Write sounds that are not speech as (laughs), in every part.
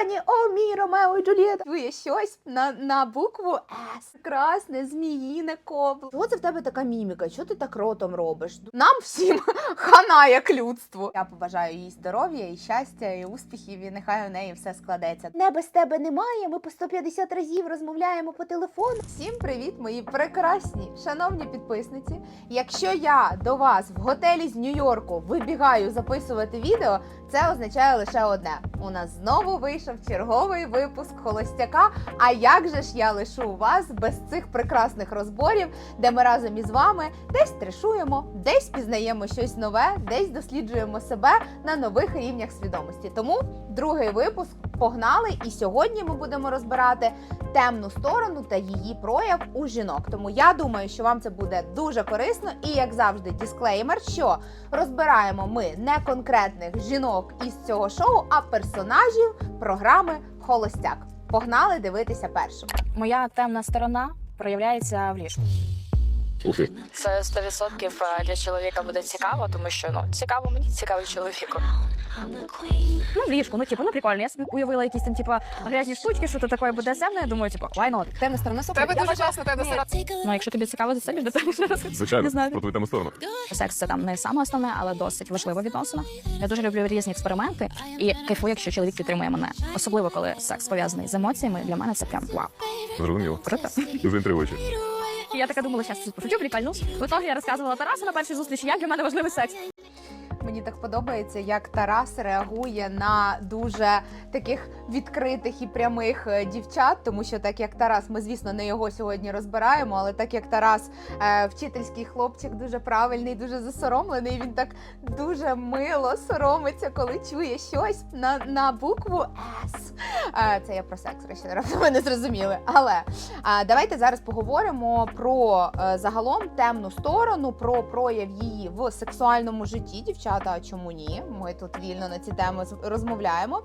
екрані. О, мій Ромео і Джульєта. Чує щось на, на букву С. Красне, зміїне кобло. Чого це в тебе така міміка? Чого ти так ротом робиш? Нам всім (laughs) хана як людству. Я побажаю їй здоров'я і щастя, і успіхів, і нехай у неї все складеться. Не без тебе немає. Ми по 150 разів розмовляємо по телефону. Всім привіт, мої прекрасні, шановні підписниці. Якщо я до вас в готелі з Нью-Йорку вибігаю записувати відео, це означає лише одне: у нас знову вийшов черговий випуск холостяка. А як же ж я лишу вас без цих прекрасних розборів, де ми разом із вами десь трешуємо, десь пізнаємо щось нове, десь досліджуємо себе на нових рівнях свідомості. Тому другий випуск погнали, і сьогодні ми будемо розбирати темну сторону та її прояв у жінок. Тому я думаю, що вам це буде дуже корисно. І як завжди, дисклеймер, що розбираємо ми не конкретних жінок із цього шоу, а персонажів програми Холостяк. Погнали дивитися першим. Моя темна сторона проявляється в ліжку. Це 100% для чоловіка буде цікаво, тому що ну цікаво мені, цікаво чоловіку. Ну, в ліжку, ну типу, ну прикольно. Я собі уявила якісь там, типу, грязні штучки, що то таке буде земне. Я думаю, типу, why not? Темна сторона супер. Тебе дуже класно, тебе Ні, сторона. Ну, якщо тобі цікаво за це вже розкажу. Звичайно, Не знаю. про твою тему сторону. Секс це там не саме основне, але досить важлива відносина. Я дуже люблю різні експерименти і кайфую, якщо чоловік підтримує мене. Особливо коли секс пов'язаний з емоціями. Для мене це прям вау. Зрозуміло. Круто. Дуже інтригуюче. Я така думала, зараз це пошучу, прикольну. В итоге я розказувала Тарасу на першій зустрічі, як для мене важливий секс. Мені так подобається, як Тарас реагує на дуже таких відкритих і прямих е, дівчат, тому що так як Тарас, ми звісно не його сьогодні розбираємо, але так як Тарас е, вчительський хлопчик, дуже правильний, дуже засоромлений. Він так дуже мило соромиться, коли чує щось на, на букву С. Е, це я про секс, речі, ви не зрозуміли. Але давайте зараз поговоримо про загалом темну сторону, про прояв її в сексуальному житті. Дівчата, чому ні? Ми тут вільно на ці теми розмовляємо.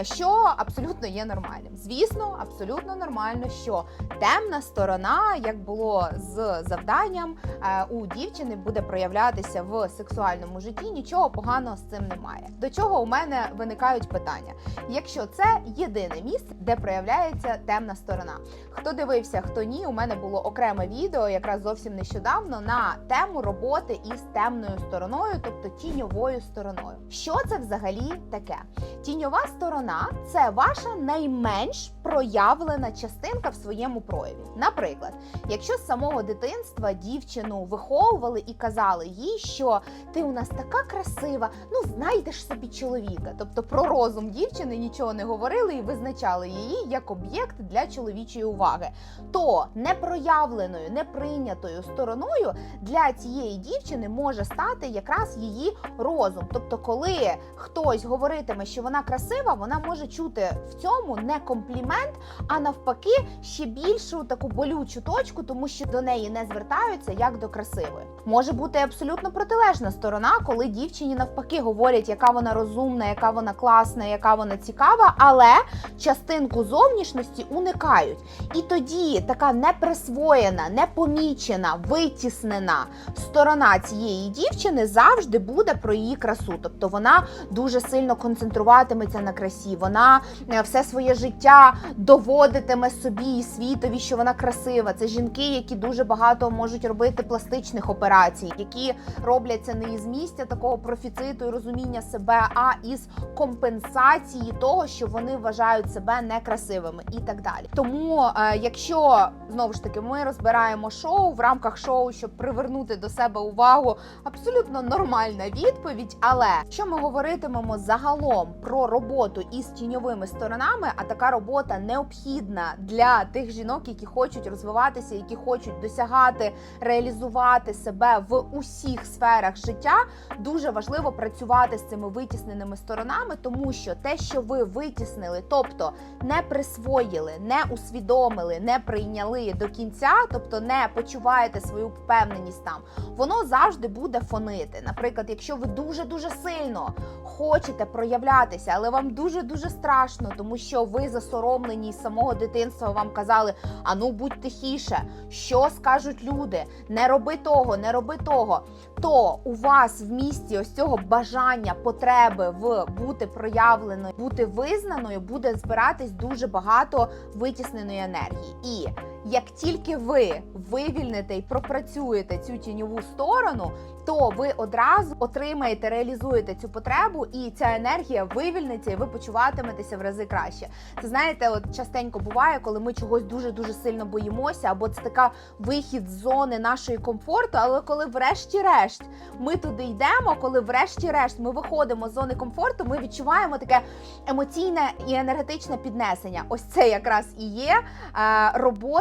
Е, Що абсолютно є нормальним. Звісно, абсолютно нормально, що темна сторона, як було з завданням, е, у дівчини буде проявлятися в сексуальному житті. Нічого поганого з цим немає. До чого у мене виникають питання? Якщо це єдине місце, де проявляється темна сторона. Хто дивився, хто ні, у мене було окреме відео, якраз зовсім нещодавно, на тему роботи із темною стороною, тобто тіньовою стороною. Що це взагалі таке? Тіньова сторона це ваша найменш проявлена частинка в своєму прояві. Наприклад, якщо з самого дитинства дівчину виховували і казали їй, що ти у нас така красива, ну знайдеш собі чоловіка. Тобто про розум дівчини нічого не говорили і визначали її як об'єкт для чоловічої уваги. То непроявленою, неприйнятою стороною для цієї дівчини може стати якраз її розум. Тобто, коли хтось говоритиме, що вона красива, вона може чути в цьому не комплімент, а навпаки, ще більшу таку болючу точку, тому що до неї не звертаються як до красивої. Може бути абсолютно протилежна сторона, коли дівчині навпаки говорять, яка вона розумна, яка вона класна, яка вона цікава, але частинку зовнішності уникають. І тоді така неприсвоєна, непомічена, витіснена сторона цієї дівчини завжди буде про її красу. Тобто вона дуже сильно концентруватиметься на красі. Вона е, все своє життя доводитиме собі і світові, що вона красива. Це жінки, які дуже багато можуть робити пластичних операцій, які робляться не із місця такого профіциту і розуміння себе, а із компенсації того, що вони вважають себе некрасивими і так далі. Тому, е, якщо знову ж таки ми розбираємо шоу в рамках шоу, щоб привернути до себе увагу, абсолютно нормальна відповідь. Але що ми говоритимемо загалом про роботу із тіньовими сторонами, а така робота необхідна для тих жінок, які хочуть розвиватися, які хочуть досягати, реалізувати себе в усіх сферах життя, дуже важливо працювати з цими витісненими сторонами, тому що те, що ви витіснили, тобто не присвоїли, не усвідомили, не прийняли до кінця, тобто не почуваєте свою впевненість там, воно завжди буде фонити. Наприклад, якщо ви дуже дуже сильно хочете проявлятися, але вам дуже дуже страшно, тому що ви засоромлені з самого дитинства вам казали: а ну будь тихіше, що скажуть люди, не роби того, не роби того. То у вас в місті ось цього бажання, потреби в бути проявленою, бути визнаною, буде збиратись дуже багато витісненої енергії. І як тільки ви вивільните і пропрацюєте цю тіньову сторону, то ви одразу отримаєте, реалізуєте цю потребу, і ця енергія вивільниться, і ви почуватиметеся в рази краще. Це знаєте, от частенько буває, коли ми чогось дуже дуже сильно боїмося, або це така вихід з зони нашої комфорту. Але коли, врешті-решт, ми туди йдемо, коли врешті-решт ми виходимо з зони комфорту, ми відчуваємо таке емоційне і енергетичне піднесення. Ось це якраз і є е,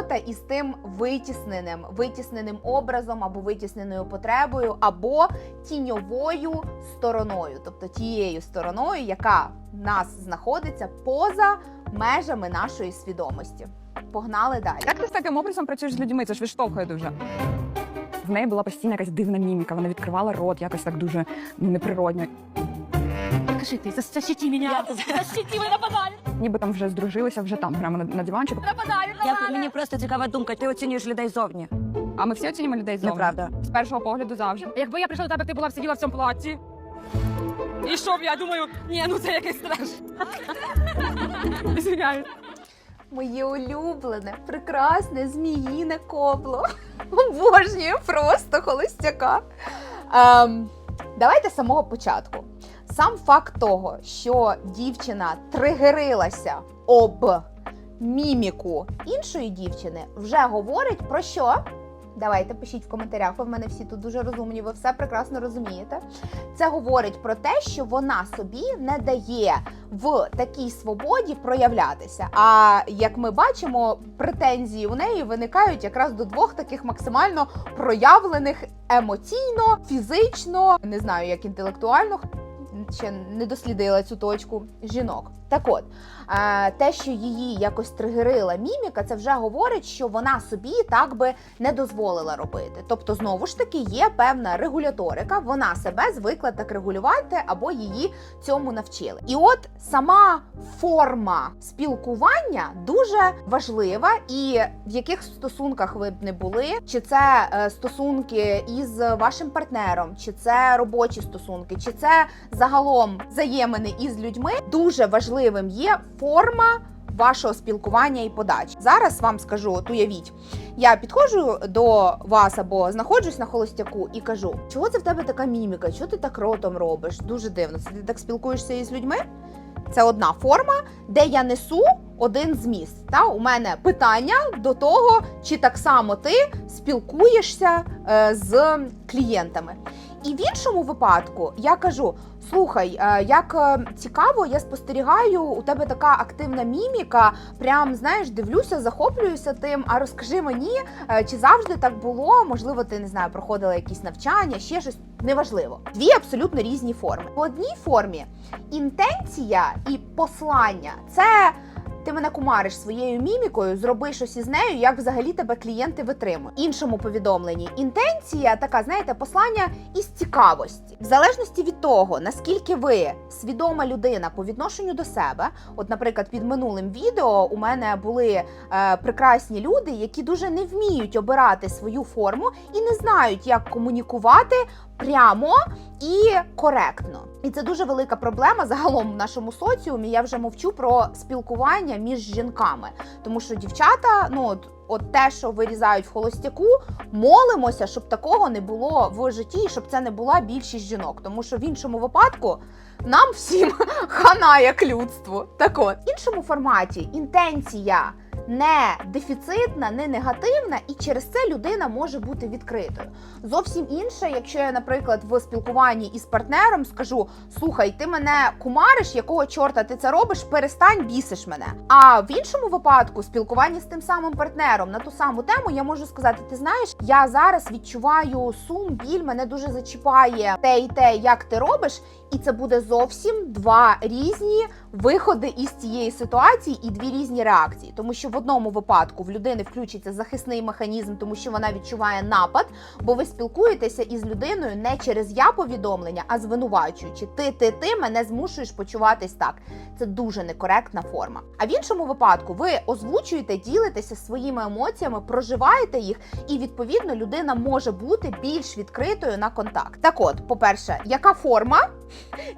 робота із тим витісненим, витісненим образом або витісненою потребою, або тіньовою стороною, тобто тією стороною, яка в нас знаходиться поза межами нашої свідомості. Погнали далі. Як ти з таким образом працюєш з людьми? Це ж відштовхує дуже. В неї була постійна якась дивна міміка, вона відкривала рот якось так дуже неприродно. Скажи ты, зас- защити меня. Защити, ви нападали! Ніби там вже здружилися, вже там, прямо на, на диванчику. Нападаю, Я, мені просто цікава думка, ти оцінюєш людей зовні. А ми всі оцінюємо людей зовні. Неправда. З першого погляду завжди. Якби я прийшла до тебе, ти була б сиділа в цьому платі. І що б я думаю, ні, ну це якийсь страш. Моє улюблене, прекрасне зміїне кобло. Обожнюю просто холостяка. Ем, давайте з самого початку. Сам факт того, що дівчина тригерилася об міміку іншої дівчини, вже говорить про що? Давайте пишіть в коментарях, ви в мене всі тут дуже розумні, ви все прекрасно розумієте. Це говорить про те, що вона собі не дає в такій свободі проявлятися. А як ми бачимо, претензії у неї виникають якраз до двох таких максимально проявлених емоційно, фізично, не знаю, як інтелектуально. Ще не дослідила цю точку жінок. Так от, те, що її якось тригерила міміка, це вже говорить, що вона собі так би не дозволила робити. Тобто, знову ж таки, є певна регуляторика, вона себе звикла так регулювати або її цьому навчили. І от сама форма спілкування дуже важлива, і в яких стосунках ви б не були, чи це е, стосунки із вашим партнером, чи це робочі стосунки, чи це загалом взаємини із людьми, дуже важливим є форма. Вашого спілкування і подачі. Зараз вам скажу, от уявіть, я підходжу до вас або знаходжусь на холостяку і кажу, чого це в тебе така міміка? Чого ти так ротом робиш? Дуже дивно. Це ти так спілкуєшся із людьми? Це одна форма, де я несу один зміст. Та у мене питання до того, чи так само ти спілкуєшся е, з клієнтами. І в іншому випадку я кажу: слухай, е, як е, цікаво, я спостерігаю, у тебе така активна міміка. Прям знаєш, дивлюся, захоплююся тим. А розкажи мені, е, чи завжди так було? Можливо, ти не знаю, проходила якісь навчання, ще щось неважливо. Дві абсолютно різні форми. В одній формі інтенція і послання це. Ти мене кумариш своєю мімікою, зроби щось із нею, як взагалі тебе клієнти витримують. Іншому повідомленні інтенція така, знаєте, послання із цікавості, в залежності від того, наскільки ви свідома людина по відношенню до себе. От, наприклад, під минулим відео у мене були е, прекрасні люди, які дуже не вміють обирати свою форму і не знають, як комунікувати прямо і коректно. І це дуже велика проблема загалом в нашому соціумі. Я вже мовчу про спілкування між жінками, тому що дівчата, ну от. От те, що вирізають в холостяку, молимося, щоб такого не було в житті, щоб це не була більшість жінок. Тому що в іншому випадку нам всім (laughs) хана як людству. Так от, в іншому форматі інтенція не дефіцитна, не негативна, і через це людина може бути відкритою. Зовсім інше, якщо я, наприклад, в спілкуванні із партнером скажу: слухай, ти мене кумариш, якого чорта ти це робиш, перестань бісиш мене. А в іншому випадку, спілкування з тим самим партнером на ту саму тему, я можу сказати: ти знаєш, я зараз відчуваю сум, біль, мене дуже зачіпає те і те, як ти робиш. І це буде зовсім два різні виходи із цієї ситуації і дві різні реакції. Тому що в одному випадку в людини включиться захисний механізм, тому що вона відчуває напад, бо ви спілкуєтеся із людиною не через я повідомлення, а звинувачуючи ти, ти, ти мене змушуєш почуватись так. Це дуже некоректна форма. А в іншому випадку ви озвучуєте, ділитеся своїми емоціями, проживаєте їх, і відповідно людина може бути більш відкритою на контакт. Так, от, по-перше, яка форма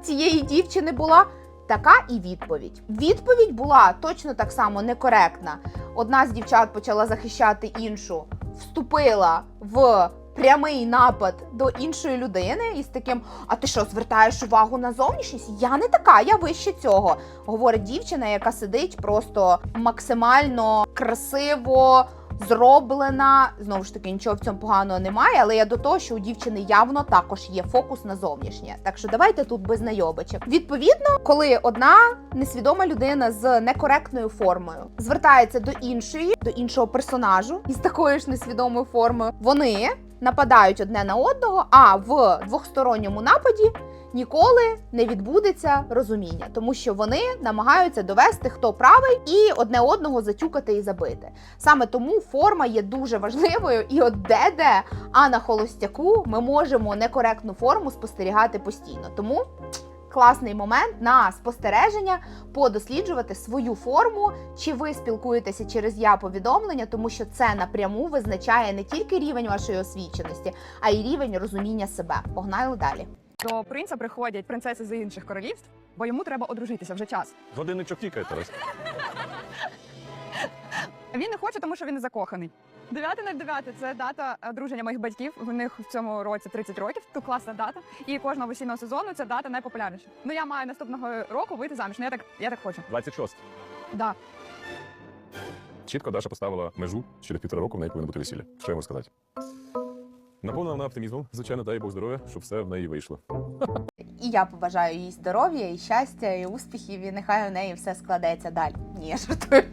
цієї дівчини була? Така і відповідь. Відповідь була точно так само некоректна. Одна з дівчат почала захищати іншу, вступила в прямий напад до іншої людини із таким: А ти що, звертаєш увагу на зовнішність? Я не така, я вище цього. Говорить дівчина, яка сидить просто максимально красиво. Зроблена знову ж таки нічого в цьому поганого немає, але я до того, що у дівчини явно також є фокус на зовнішнє. Так що давайте тут без найобичок. Відповідно, коли одна несвідома людина з некоректною формою звертається до іншої, до іншого персонажу із такою ж несвідомою формою, вони нападають одне на одного, а в двохсторонньому нападі ніколи не відбудеться розуміння, тому що вони намагаються довести, хто правий, і одне одного затюкати і забити. Саме тому форма є дуже важливою, і от де-де, а на холостяку ми можемо некоректну форму спостерігати постійно. Тому. Класний момент на спостереження подосліджувати свою форму, чи ви спілкуєтеся через я повідомлення, тому що це напряму визначає не тільки рівень вашої освіченості, а й рівень розуміння себе. Погнали далі. До принца приходять принцеси з інших королівств, бо йому треба одружитися вже час. Годинничок тікає, Тарас. Він не хоче, тому що він не закоханий. 9.09 – це дата одруження моїх батьків. В них в цьому році 30 років. То класна дата. І кожного весільного сезону ця дата найпопулярніша. Ну я маю наступного року вийти заміж. Ну я так, я так хочу. 26. Да. Чітко Даша поставила межу через півтора року в неї повинно бути весілля. Що я можу сказати? Наповнена вона оптимізмом, звичайно, дай Бог здоров'я, щоб все в неї вийшло. І я побажаю їй здоров'я, і щастя, і успіхів, і нехай у неї все складеться далі. Ні, жартую.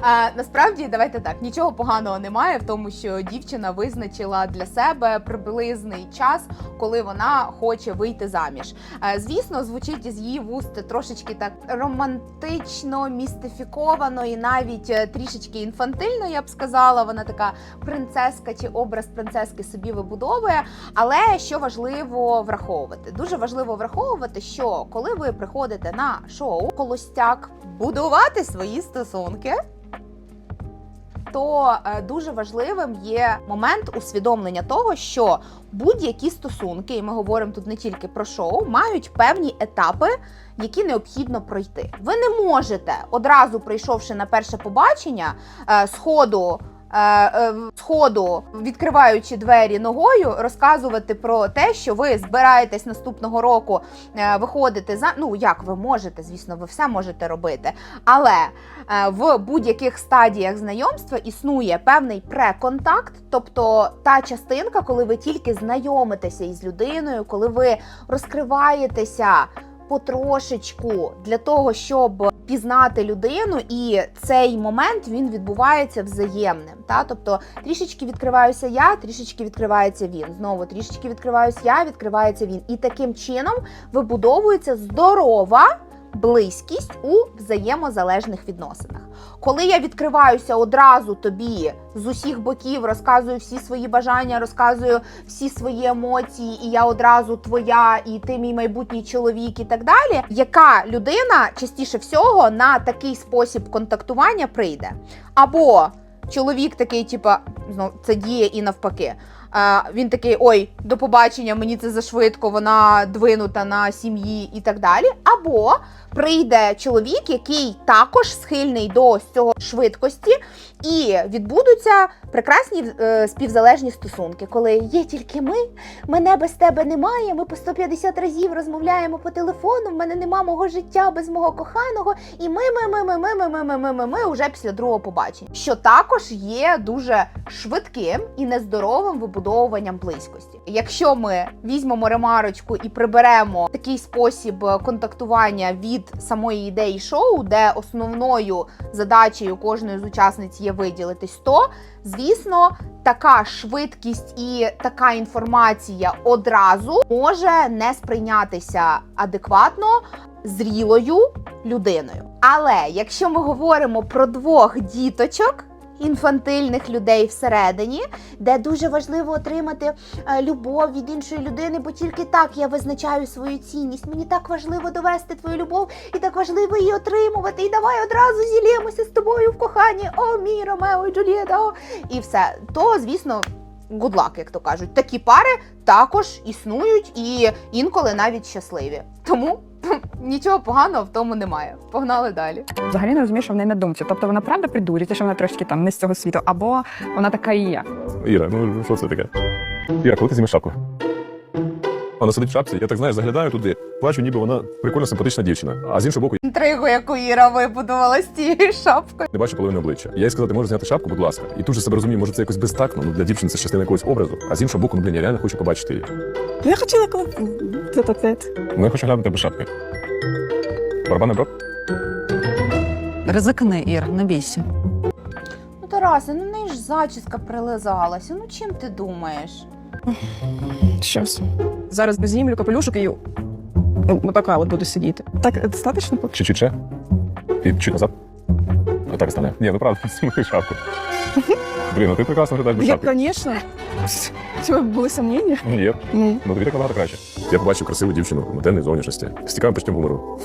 А, насправді, давайте так, нічого поганого немає в тому, що дівчина визначила для себе приблизний час, коли вона хоче вийти заміж. Е, звісно, звучить із її вуст трошечки так романтично, містифіковано і навіть е, трішечки інфантильно, я б сказала. Вона така принцеска чи образ принцески собі вибудовує. Але що важливо враховувати? Дуже важливо враховувати, що коли ви приходите на шоу Холостяк будувати свої стосунки. То е, дуже важливим є момент усвідомлення того, що будь-які стосунки, і ми говоримо тут не тільки про шоу, мають певні етапи, які необхідно пройти. Ви не можете одразу прийшовши на перше побачення, е, сходу. Е, е, Сходу, відкриваючи двері ногою, розказувати про те, що ви збираєтесь наступного року е, виходити за ну як ви можете, звісно, ви все можете робити. Але е, в будь-яких стадіях знайомства існує певний преконтакт, тобто та частинка, коли ви тільки знайомитеся із людиною, коли ви розкриваєтеся потрошечку для того, щоб пізнати людину, і цей момент він відбувається взаємним. Та? Тобто трішечки відкриваюся я, трішечки відкривається він. Знову трішечки відкриваюся я, відкривається він. І таким чином вибудовується здорова близькість у взаємозалежних відносинах. Коли я відкриваюся одразу тобі з усіх боків, розказую всі свої бажання, розказую всі свої емоції, і я одразу твоя, і ти мій майбутній чоловік, і так далі. Яка людина частіше всього на такий спосіб контактування прийде? Або чоловік такий, типа, ну, це діє і навпаки. Е, він такий: ой, до побачення, мені це зашвидко, вона двинута на сім'ї і так далі. Або прийде чоловік, який також схильний до цього швидкості, і відбудуться прекрасні е, співзалежні стосунки, коли є тільки ми, мене без тебе немає. Ми по 150 разів розмовляємо по телефону. В мене нема мого життя без мого коханого. І ми, ми, ми, ми, ми, ми, ми, ми, ми, ми, вже після другого побачення, що також є дуже швидким і нездоровим вибудовуванням близькості. Якщо ми візьмемо ремарочку і приберемо такий спосіб е, контактування від самої ідеї шоу, де основною задачею кожної з учасниць є виділитись, то звісно така швидкість і така інформація одразу може не сприйнятися адекватно зрілою людиною. Але якщо ми говоримо про двох діточок. Інфантильних людей всередині, де дуже важливо отримати е, любов від іншої людини, бо тільки так я визначаю свою цінність. Мені так важливо довести твою любов, і так важливо її отримувати. І давай одразу зілємося з тобою в коханні. О, мій Ромео і Джульєта. І все. То, звісно, good luck, як то кажуть. Такі пари також існують і інколи навіть щасливі. Тому (laughs) нічого поганого в тому немає. Погнали далі. Взагалі не розумію, що в неї на думці. Тобто вона правда придурюється, що вона трошки там не з цього світу, або вона така і є. Іра, ну що це таке? Іра, коли ти зімеш шапку? Вона сидить в шапці, я так знаєш, заглядаю туди, плачу, ніби вона прикольна, симпатична дівчина. А з іншого боку, Інтригу, яку Іра вибудувала з цією шапкою. не бачу половини обличчя. Я їй сказав, ти можеш зняти шапку, будь ласка. І тут же себе розумію, може це якось безтактно, ну для дівчини це частина якогось образу. А з іншого боку, ну блін, я реально хочу побачити її. Я хотіла коли це це. Ну я хочу глянути без шапки. Барабан брат? Ризикни, Ір, не бійся. Ну, Тарасе, ну в неї ж зачіска прилизалася. Ну чим ти думаєш? Щас. Зараз знімлю капелюшок і отака от буду сидіти. Так, достатньо? поки? Чуть-чуть ще. І чуть назад. Отак стане. Ні, ну правда, (laughs) знімай шапку. Блін, ну ти прекрасно виглядаєш без Я, шапки. звісно. У тебе були сумніння? Ні, Ні. ну тобі так набагато краще. Я побачив красиву дівчину, модельної зовнішності, з цікавим почуттям гумору.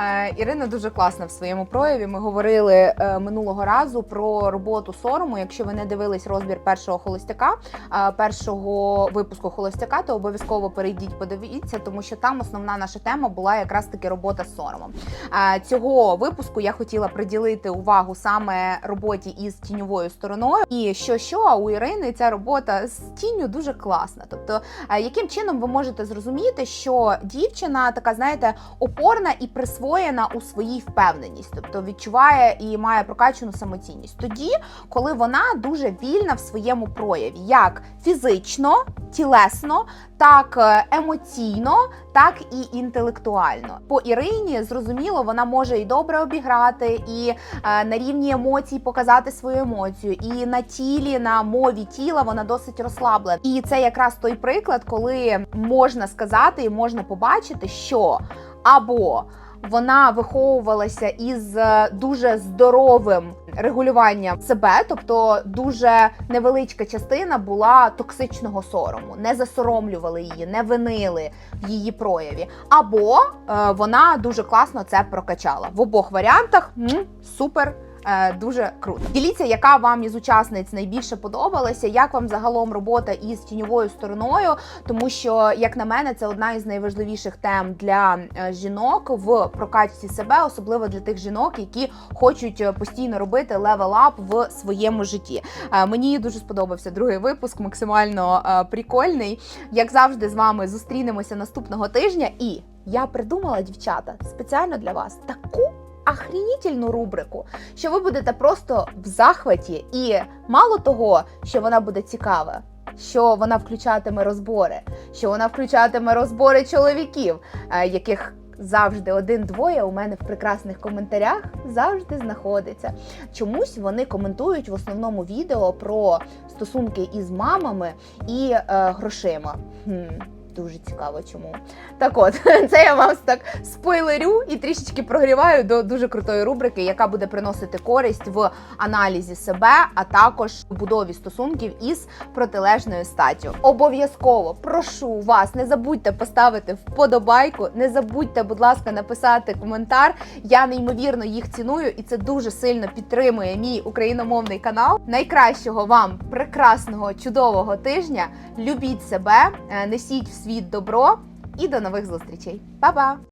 Е, Ірина дуже класна в своєму прояві. Ми говорили е, минулого разу про роботу сорому. Якщо ви не дивились розбір першого холостяка, е, першого випуску холостяка, то обов'язково перейдіть, подивіться, тому що там основна наша тема була якраз таки робота з соромом. Цього випуску я хотіла приділити увагу саме роботі із тіньовою стороною. І що що, а у Ірини ця робота з тінню дуже класна. Тобто, яким чином ви можете зрозуміти, що дівчина така, знаєте, опорна і присвоєна у своїй впевненість, тобто відчуває і має прокачану самоцінність. Тоді, коли вона дуже вільна в своєму прояві, як фізично, тілесно, так е, емоційно, так і інтелектуально. По Ірині зрозуміло, вона може і добре обіграти, і е, на рівні емоцій показати свою емоцію, і на тілі, на мові тіла вона досить розслаблена. І це якраз той приклад, коли можна сказати і можна побачити, що або вона виховувалася із е, дуже здоровим регулюванням себе, тобто дуже невеличка частина була токсичного сорому, не засоромлювали її, не винили в її прояві. Або е, вона дуже класно це прокачала. В обох варіантах м, супер. Е, Дуже круто. Діліться, яка вам із учасниць найбільше подобалася, як вам загалом робота із тіньовою стороною, тому що, як на мене, це одна із найважливіших тем для е, жінок в прокачці себе, особливо для тих жінок, які хочуть е, постійно робити левел-ап в своєму житті. Мені дуже сподобався другий випуск, максимально прикольний. Як завжди, з вами зустрінемося наступного тижня. І я придумала, дівчата, спеціально для вас таку. Ахрінітельну рубрику, що ви будете просто в захваті, і мало того, що вона буде цікава, що вона включатиме розбори, що вона включатиме розбори чоловіків, е, яких завжди один-двоє у мене в прекрасних коментарях завжди знаходиться. Чомусь вони коментують в основному відео про стосунки із мамами і е, грошима. Хм. Дуже цікаво, чому. Так от, (laughs) це я вас так спойлерю і трішечки прогріваю до дуже крутої рубрики, яка буде приносити користь в аналізі себе, а також будові стосунків із протилежною статтю. Обов'язково прошу вас, не забудьте поставити вподобайку, не забудьте, будь ласка, написати коментар. Я неймовірно їх ціную, і це дуже сильно підтримує мій україномовний канал. Найкращого вам прекрасного чудового тижня. Любіть себе, е, несіть в світ добро і до нових зустрічей. Па-па!